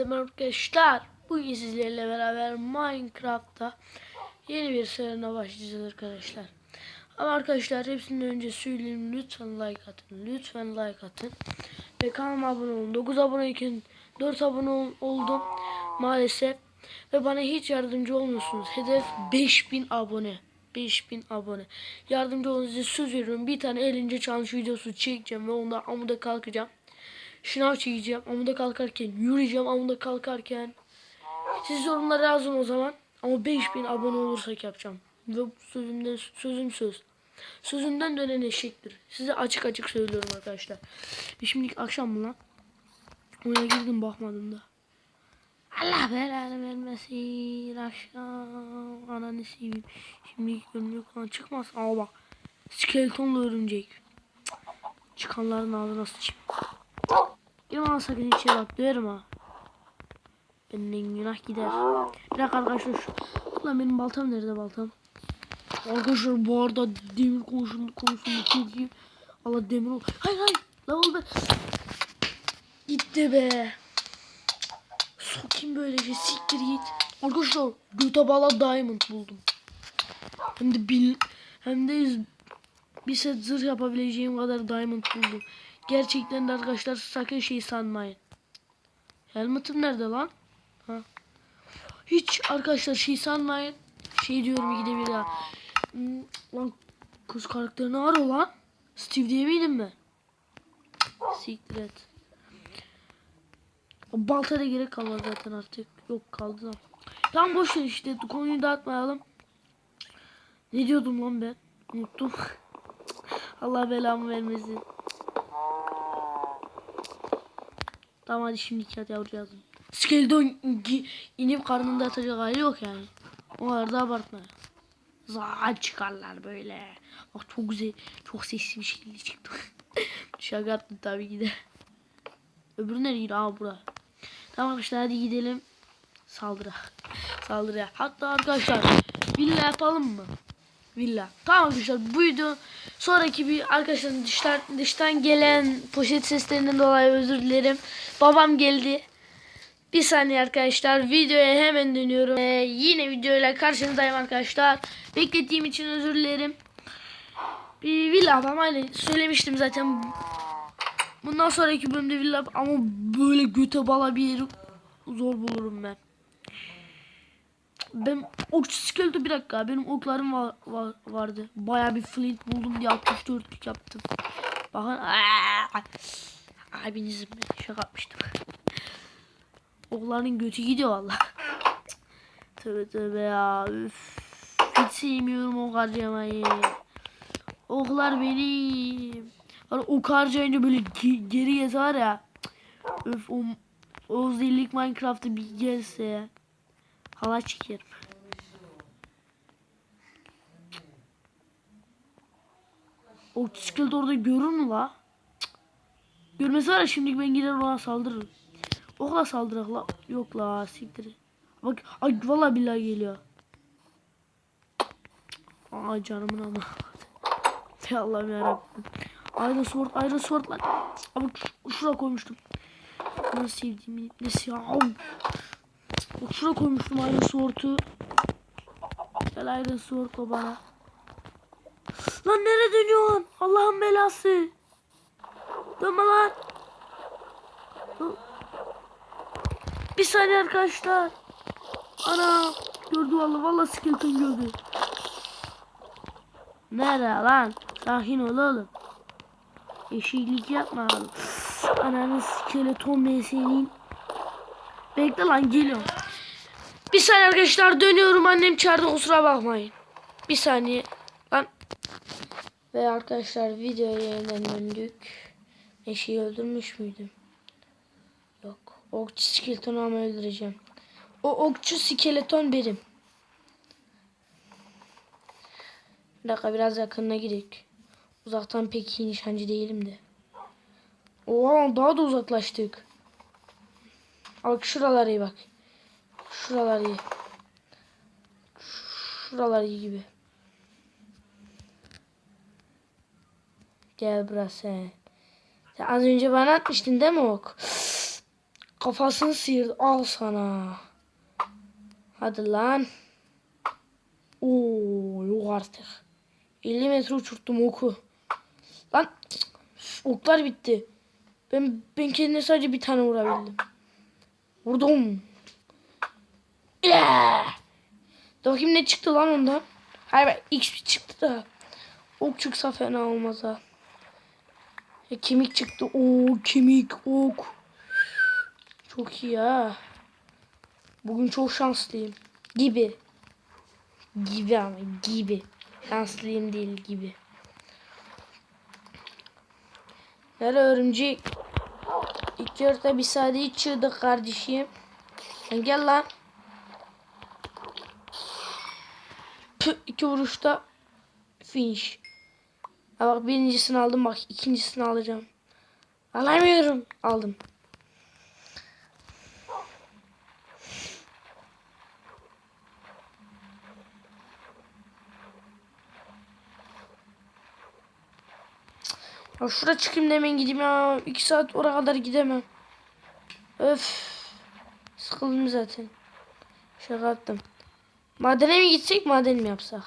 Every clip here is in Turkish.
Merhaba arkadaşlar. Bugün sizlerle beraber Minecraft'ta yeni bir serine başlayacağız arkadaşlar. Ama arkadaşlar hepsinden önce söyleyeyim lütfen like atın. Lütfen like atın. Ve kanalıma abone olun. 9 aboneyken 4 abone ol- oldum maalesef. Ve bana hiç yardımcı olmuyorsunuz. Hedef 5000 abone. 5000 abone. Yardımcı olun size söz veriyorum. Bir tane elince challenge videosu çekeceğim ve onda amuda kalkacağım. Şınav çekeceğim. Amuda kalkarken yürüyeceğim. Amuda kalkarken. Siz yorumlara yazın o zaman. Ama 5000 abone olursak yapacağım. Ve sözümden, sözüm söz. Sözümden dönen eşektir. Size açık açık söylüyorum arkadaşlar. E şimdi akşam mı lan? Oyuna girdim bakmadım da. Allah belanı vermesin. Akşam. Ananı seveyim. Şimdi örümcek falan çıkmaz. Ama bak. Skeletonla örümcek. Çıkanların ağzına sıçayım. Yaman sakın içeri bak döverim ha. Benden günah gider. Bir dakika arkadaşlar. Ulan benim baltam nerede baltam? Arkadaşlar bu arada demir konusunda konusunda çok iyi. Allah demir ol. Hayır hayır. La ol be. Gitti be. Sokayım böyle şey siktir git. Arkadaşlar göte bağla diamond buldum. Hem de bil hem de bir set zırh yapabileceğim kadar diamond buldum. Gerçekten de arkadaşlar sakın şey sanmayın. Helmet'im nerede lan? Ha. Hiç arkadaşlar şey sanmayın. Şey diyorum ikide bir ya. Hmm, Lan kız karakteri ne arıyor lan? Steve diye miydim ben? Siktir et. O balta da gerek kalmadı zaten artık. Yok kaldı da. Tam boş ver işte. Konuyu dağıtmayalım. Ne diyordum lan ben? Unuttum. Allah belamı vermesin. Tamam hadi şimdi kağıt yavrucağız. Skeleton inip karnında yatacak hali yok yani. O kadar da abartma. Zaat çıkarlar böyle. Bak çok güzel, çok sesli bir şekilde çıktı. Şaka yaptım tabii ki de. Öbürü nereye? Aa bura. Tamam arkadaşlar hadi gidelim. Saldırı. Saldırıya. Hatta arkadaşlar villa yapalım mı? Villa. Tamam arkadaşlar buydu. Sonraki bir arkadaşlar dıştan, dıştan gelen poşet seslerinden dolayı özür dilerim. Babam geldi. Bir saniye arkadaşlar videoya hemen dönüyorum. Ee, yine videoyla karşınızdayım arkadaşlar. Beklettiğim için özür dilerim. Bir villa yapalım hani söylemiştim zaten. Bundan sonraki bölümde villa ama böyle göte bala bir yeri zor bulurum ben. Ben okçu skeleton bir dakika benim oklarım var, var- vardı. Baya bir flint buldum diye 64'lük yaptım. Bakın aa, abinizim şaka yapmıştım. Okların götü gidiyor valla. Tövbe tövbe ya. Üf. Hiç sevmiyorum ok harcamayı. Oklar benim. Hani ok harcayınca böyle ge- geri var ya. Öf o, o özellik Minecraft'ta bir gelse ya. Hala çekerim. O skeleton orada görür mü la? Görmesi var ya şimdi ben gider ona saldırırım. Okla saldırak la. Yok la siktir. Bak ay vallahi billahi geliyor. Aa canımın ama. Ya Allah'ım yarabbim. Iron sword, iron sword lan. Ama şuraya koymuştum. Nasıl sevdiğimi. Neyse ya. Bak şuraya koymuştum iron sword'u. Gel iron sword o bana. Lan nereye dönüyorsun? Allah'ın belası. Dönme lan. Bir saniye arkadaşlar. Ana gördü vallahi vallahi skeleton gördü. Nerede lan? Sakin ol oğlum. Eşiklik yapma oğlum. Ananı skeleton ben senin. Bekle lan geliyorum. Bir saniye arkadaşlar dönüyorum annem çağırdı kusura bakmayın. Bir saniye. Lan. Ve arkadaşlar videoya yeniden döndük. Eşeği öldürmüş müydüm? Yok. Okçu skeletonu ama öldüreceğim. O okçu skeleton benim. Bir dakika biraz yakınına gidelim. Uzaktan pek iyi nişancı değilim de. Oo daha da uzaklaştık. Bak şuralar iyi bak. Şuralar iyi. Şuralar iyi gibi. Gel burası. Sen az önce bana atmıştın değil mi ok? Kafasını sıyırdı. Al sana. Hadi lan. Oo yok artık. 50 metre uçurttum oku. Lan oklar bitti. Ben ben kendine sadece bir tane vurabildim. Vurdum. Bakayım ne çıktı lan ondan. Hayır bak X çıktı da. Ok çıksa fena olmaz ha. Ya, kemik çıktı. Oo kemik ok. Çok iyi ha. Bugün çok şanslıyım. Gibi. Gibi ama gibi. Şanslıyım değil gibi. Nere örümcek? İlk yarıda bir saniye çığdık kardeşim. Gel lan. İki vuruşta finish. Ha bak birincisini aldım bak ikincisini alacağım. Alamıyorum. Aldım. Ya şuraya çıkayım da hemen gideyim ya. İki saat oraya kadar gidemem. Öf. Sıkıldım zaten. Şaka yaptım. Madene mi gitsek maden mi yapsak?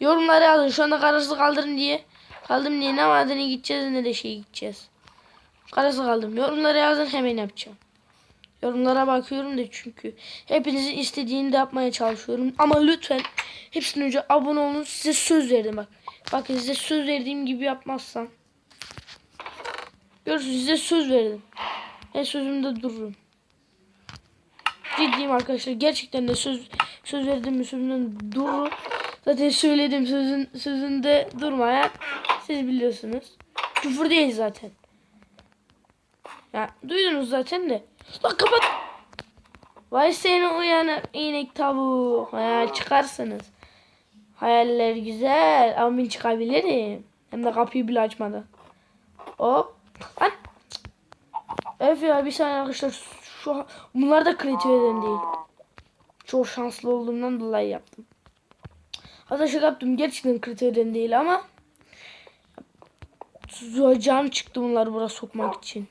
Yorumlara yazın. Şu anda kararsız kaldırın diye. Kaldım diye ne madene gideceğiz ne de şey gideceğiz. Kararsız kaldım. Yorumlara yazın hemen yapacağım. Yorumlara bakıyorum da çünkü hepinizin istediğini de yapmaya çalışıyorum. Ama lütfen hepsinden önce abone olun. Size söz verdim bak. Bakın size söz verdiğim gibi yapmazsam. Görürsünüz size söz verdim. Ben sözümde dururum. Ciddiyim arkadaşlar. Gerçekten de söz söz verdim sözümden dururum. Zaten söyledim sözün sözünde durmayan siz biliyorsunuz. Küfür değil zaten. Ya duydunuz zaten de. Lan kapat. Vay seni uyanık inek tavuğu. Hayal çıkarsınız. Hayaller güzel ama ben çıkabilirim. Hem de kapıyı bile açmadan. Hop. Lan. Öf ya bir saniye arkadaşlar. Şu, bunlar da kreatifeden değil. Çok şanslı olduğumdan dolayı yaptım. Hatta şaka yaptım. Gerçekten kreatifeden değil ama can çıktı bunları buraya sokmak için.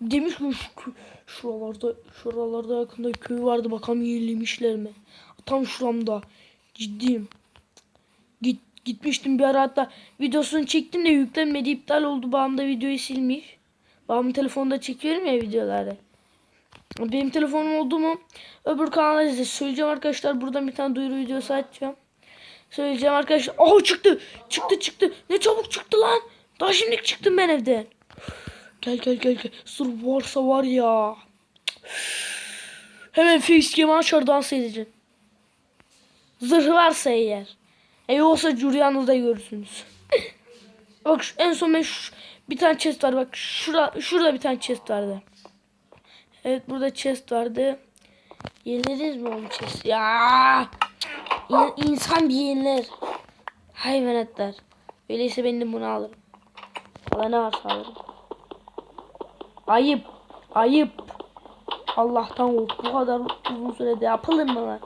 Demiş ki şu, şuralarda şuralarda yakında köy vardı bakalım yenilemişler mi? Tam şuramda. Ciddiyim. Git, gitmiştim bir ara hatta videosunu çektim de yüklenmedi iptal oldu. Babam da videoyu silmiş. Babamın telefonda çekiyorum ya videoları. Benim telefonum oldu mu öbür kanala size söyleyeceğim arkadaşlar. Buradan bir tane duyuru videosu açacağım. Söyleyeceğim arkadaşlar. Oh çıktı. Çıktı çıktı. Ne çabuk çıktı lan. Daha şimdi çıktım ben evden. Gel gel gel gel. Sır varsa var ya. Hemen facecam'ı açar dans edeceğim. Zırh varsa eğer. E yoksa Julian'ı görürsünüz. bak şu, en son ben şu, bir tane chest var. Bak şura, şurada bir tane chest vardı. Evet burada chest vardı. Yenilediniz mi oğlum chest? Ya İn, insan bir yeniler. Hayvanatlar. Öyleyse ben de bunu alırım. Valla ne varsa alırım. Ayıp. Ayıp. Allah'tan kork. Bu kadar uzun sürede yapılır mı lan?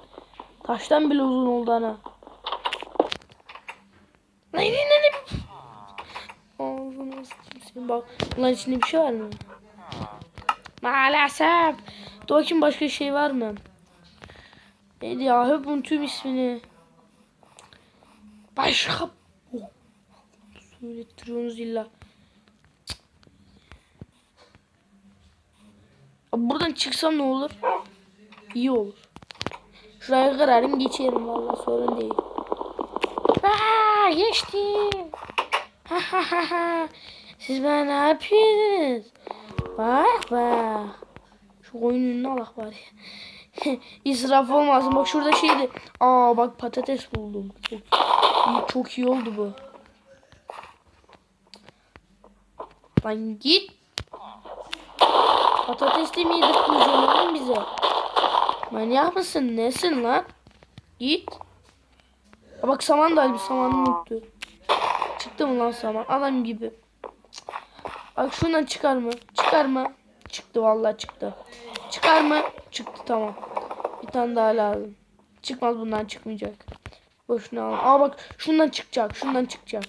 Taştan bile uzun oldu ana. Lan ne ne bak. Bunların içinde bir şey var mı? Maalesef. Bakayım başka şey var mı? Neydi ya? Hep unutuyorum ismini. Başka... Oh. Söylettiriyorsunuz illa. Abi buradan çıksam ne olur? İyi olur. Şuraya kırarım geçerim valla sorun değil. Aa, geçtim. Siz bana ne yapıyorsunuz? Bak bak. Şu oyunun önüne alak bari. İsraf olmasın. Bak şurada şeydi. Aa bak patates buldum. Çok iyi, çok iyi oldu bu. Lan git. Patates de mi yedirtmeyeceksin bize? Manyak mısın? Nesin lan? Git. Aa, bak saman da bir samanı unuttu. Çıktı mı lan saman? Adam gibi. Bak şundan çıkar mı? Çıkar mı? Çıktı vallahi çıktı. Çıkar mı? Çıktı tamam. Bir tane daha lazım. Çıkmaz bundan çıkmayacak. Boşuna al. Aa bak şundan çıkacak. Şundan çıkacak.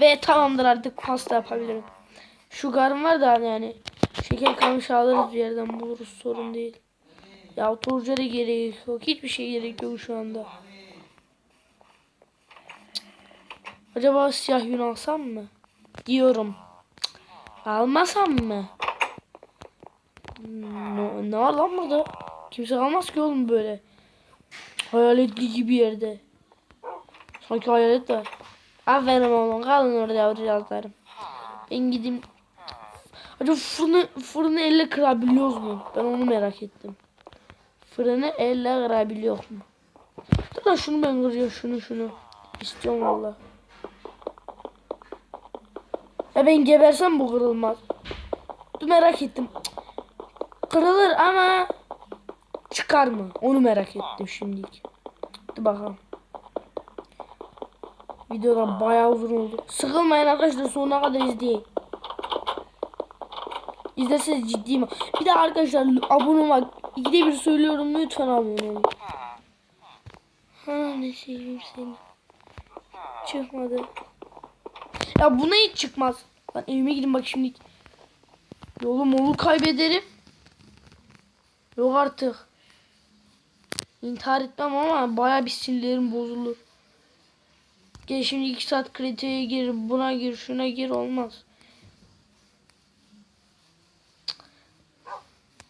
Ve tamamdır artık pasta yapabilirim. Şu garım var da yani. Şeker kalmış alırız bir yerden buluruz sorun değil. Ya turca da gerek yok. Hiçbir şey gerek yok şu anda. Acaba siyah yün alsam mı? Diyorum. Almasam mı? Ne, ne var lan burada? Kimse almaz ki oğlum böyle. Hayaletli gibi yerde. Sanki hayalet var. Aferin oğlum kalın orada yavrucaklarım. Ben gideyim. Acaba fırını, fırını elle kırabiliyoruz mu? Ben onu merak ettim. Fırını elle kırabiliyor mu? Dur lan şunu ben kıracağım şunu şunu. İstiyorum valla. Ya ben gebersem bu kırılmaz. Dur merak ettim. Kırılır ama çıkar mı? Onu merak ettim şimdilik. Dur bakalım. Videoda bayağı uzun oldu. Sıkılmayın arkadaşlar sonuna kadar izleyin. İzlerseniz ciddiyim. Bir de arkadaşlar abone olmak. İkide bir söylüyorum lütfen abone olun. Ha ne seveyim seni. Çıkmadı. Ya buna hiç çıkmaz. Ben evime gidin bak şimdi. Yolum onu kaybederim. Yok artık. İntihar etmem ama baya bir sinirlerim bozulur. Gel şimdi iki saat kritiğe gir, buna gir, şuna gir olmaz.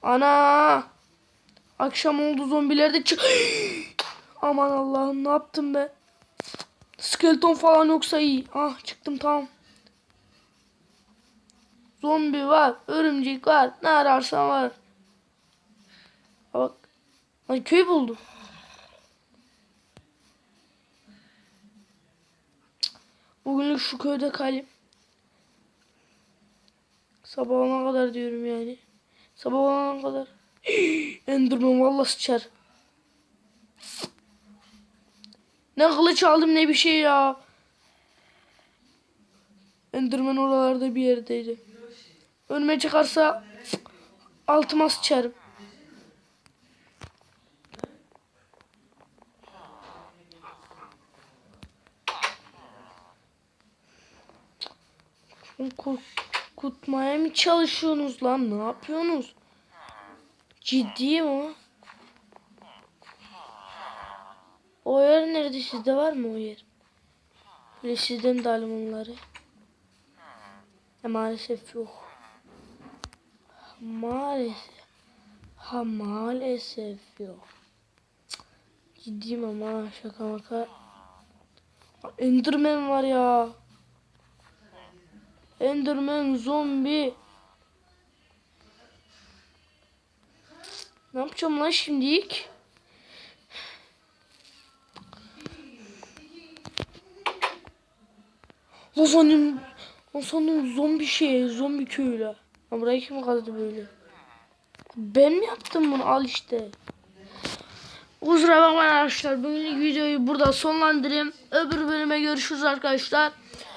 Ana! Akşam oldu zombiler de çık. Aman Allah'ım ne yaptım be? Skeleton falan yoksa iyi. Ah çıktım tamam. Zombi var, örümcek var, ne ararsan var. Bak. Lan köy buldum. Bugünlük şu köyde kalayım. Sabah olana kadar diyorum yani. Sabah olana kadar. Enderman valla sıçar. Ne kılıç aldım ne bir şey ya. Enderman oralarda bir yerdeydi. Önüme çıkarsa altıma sıçarım. Korkutmaya mı çalışıyorsunuz lan? Ne yapıyorsunuz? Ciddiyim o. O yer nerede? Sizde var mı o yer? Böyle sizden de alayım onları. Ya maalesef yok. Maalesef. Ha maalesef yok. Ciddiyim ama şaka maka. Enderman var ya. Enderman zombi. Ne yapacağım lan şimdilik? Lan sandım, lan sandım zombi şey, zombi köylü. Ha burayı kim kazdı böyle? Ben mi yaptım bunu? Al işte. Kusura bakmayın arkadaşlar. Bugünlük videoyu burada sonlandırayım. Öbür bölüme görüşürüz arkadaşlar.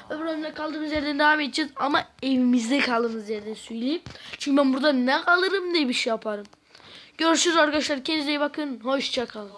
Öbür bölümde kaldığımız yerden devam edeceğiz. Ama evimizde kaldığımız yerden söyleyeyim. Çünkü ben burada ne kalırım ne bir şey yaparım. Görüşürüz arkadaşlar. Kendinize iyi bakın. Hoşçakalın.